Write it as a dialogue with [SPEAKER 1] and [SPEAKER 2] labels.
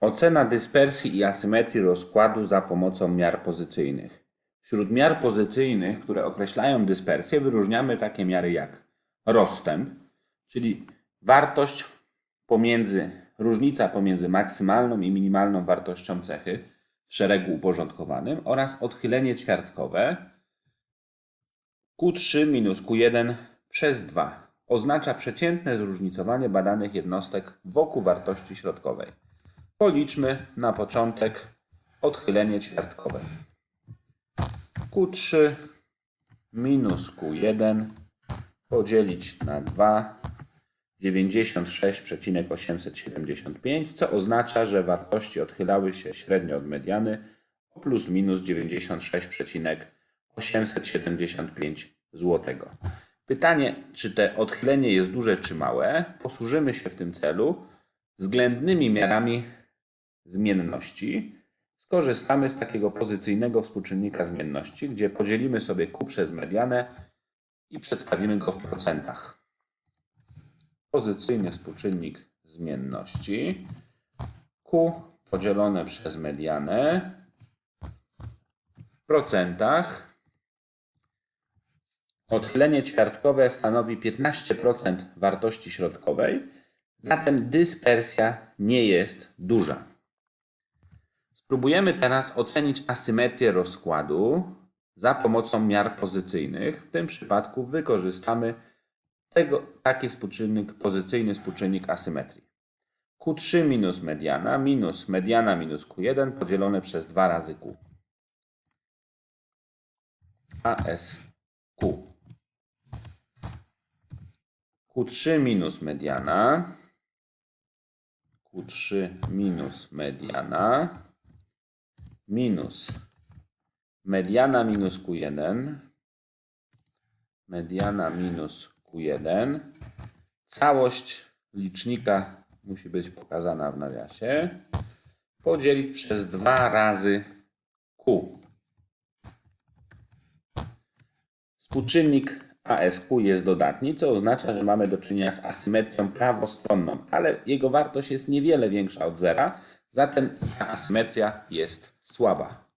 [SPEAKER 1] Ocena dyspersji i asymetrii rozkładu za pomocą miar pozycyjnych. Wśród miar pozycyjnych, które określają dyspersję, wyróżniamy takie miary jak rozstęp, czyli wartość pomiędzy, różnica pomiędzy maksymalną i minimalną wartością cechy w szeregu uporządkowanym oraz odchylenie ćwiartkowe Q3 minus Q1 przez 2 oznacza przeciętne zróżnicowanie badanych jednostek wokół wartości środkowej. Policzmy na początek odchylenie ćwiartkowe. Q3 minus Q1 podzielić na 2 96,875, co oznacza, że wartości odchylały się średnio od mediany o plus minus 96,875 zł. Pytanie, czy te odchylenie jest duże czy małe, posłużymy się w tym celu względnymi miarami zmienności. Skorzystamy z takiego pozycyjnego współczynnika zmienności, gdzie podzielimy sobie Q przez medianę i przedstawimy go w procentach. Pozycyjny współczynnik zmienności Q podzielone przez medianę w procentach. Odchylenie ćwiartkowe stanowi 15% wartości środkowej, zatem dyspersja nie jest duża. Spróbujemy teraz ocenić asymetrię rozkładu za pomocą miar pozycyjnych. W tym przypadku wykorzystamy tego, taki współczynnik, pozycyjny współczynnik asymetrii. Q3 minus mediana minus mediana minus Q1 podzielone przez 2 razy Q. ASQ. Q3 minus mediana. Q3 minus mediana minus mediana minus Q1, mediana minus Q1. Całość licznika musi być pokazana w nawiasie. Podzielić przez 2 razy Q. Współczynnik ASQ jest dodatni, co oznacza, że mamy do czynienia z asymetrią prawostronną, ale jego wartość jest niewiele większa od zera, zatem ta asymetria jest słaba.